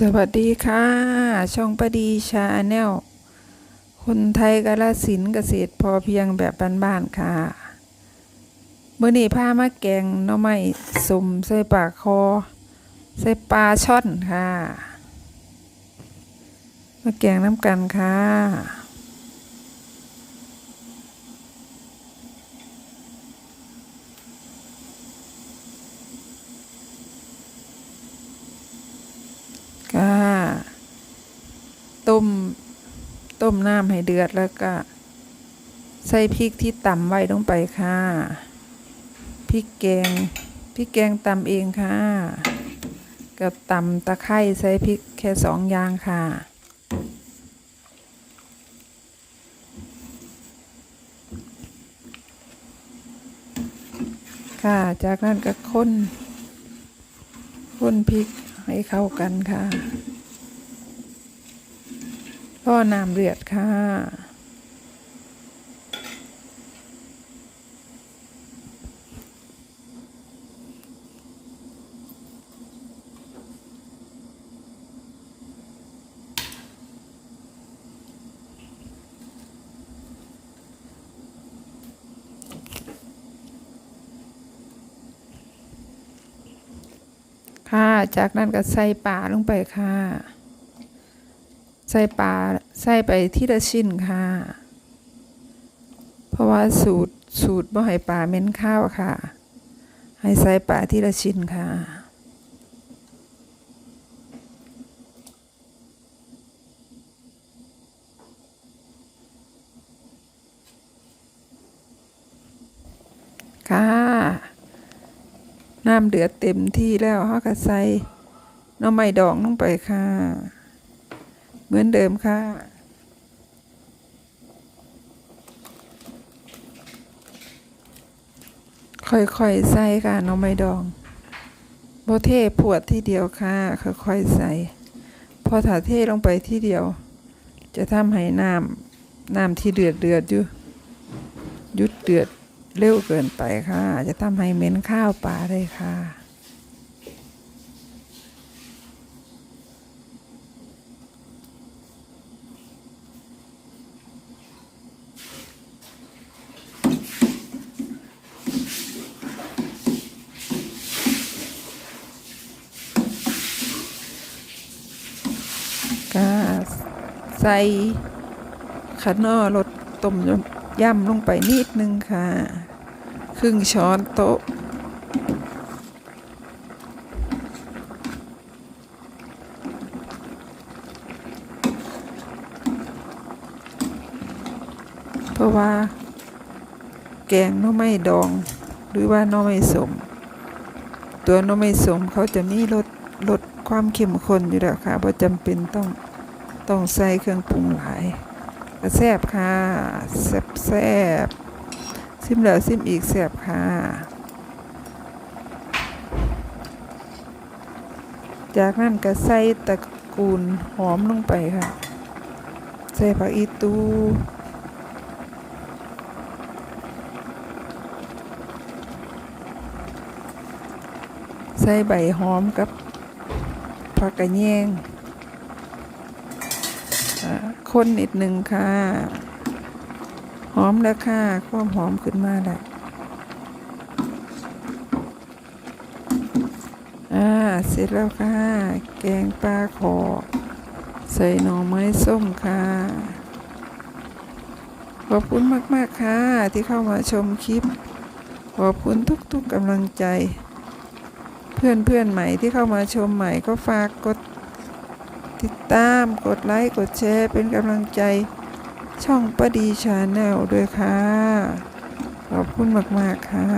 สวัสดีค่ะ ช่องประดีชาแนลคนไทยกาลสินเกษตรพอเพียงแบบบ้านๆค่ะเมื่อนี้พามาแกงน้อไม้สมใส่ปากคอ ใส่ปลาช่อนค่ะ มาแกงน้ำกันค่ะ ต้มต้มน้ำให้เดือดแล้วก็ ใส่พริกที่ตำไว้ลงไปค่ะพริกแกงพริกแกงตำเองค่ะ กับตำตะไคร้ใส่พริกแค่สองอย่างค่ะ ค่ะจากนั้นก็ค้น ค้นพริกให้เข้ากันค่ะ รอน้ำเดือดค่ะ ค่ะ จากนั้นก็ใส่ปลาลงไปค่ะ ส่ปลาใส่ไปที่ละชิ้นค่ะ เพราะว่าสูตรสูตรบ่ให้ปลาเม้นข้าวค่ะ ให้ใส่ปลาที่ละชิ้นค่ะค่ะ น้ำเดือดเต็มที่แล้วเขาก็ใส่น้ำไม้ดองลงไปค่ะ มือนเดิมค่ะ ค่อยๆใส่ค่ะน้ำไม้ดองโบเทพวดที่เดียวค่ะ ค่อยๆใส่ พอถาเทลงไปที่เดียว จะทำให้น้ำน้ำที่เดือดเดือดอยู่ยุดเดือดเร็วเกินไปค่ะ จะทำให้เหม็นข้าวปลาได้ค่ะ ก็ใส่ขนอรสต้มยำย่ำลงไปนิดนึงค่ะ ครึ่งช้อนโต๊ะ เพราะว่า แกงน่อไม้ดอง หรือว่าน่อไม้สม ตัวน่อไม้สมเขาจะมีรส รสความเข้มข้นอยู่แล้วค่ะเพราะจำเป็นต้องต้องใส่เครื่องปรุงหลายก็แซ่บค่ะแซ่บแซบซิมแล้วซิมอีกแซ่บค่ะจากนั้นก็ใส่ตะกูลหอมลงไปค่ะ ใส่ผักอีตูใส่ใบหอมกับ ผักกระแยงคนนิดหนึ่งค่ะ หอมแล้วค่ะความหอมขึ้นมาแล้วอ่าเสร็จแล้วค่ะ แกงปลาขอ ใส่หน่อไม้ส้มค่ะ ขอบคุณมาก ๆ ค่ะ ที่เข้ามาชมคลิป ขอบคุณทุก ๆกำลังใจ พื่อนเพื่อนใหม่ที่เข้ามาชมใหม่ก็ฝากกดติดตามกดไลค์กดแชร์เป็นกำลังใจช่องปดีชาแนลด้วยค่ะ ขอบคุณมาก ๆ ค่ะ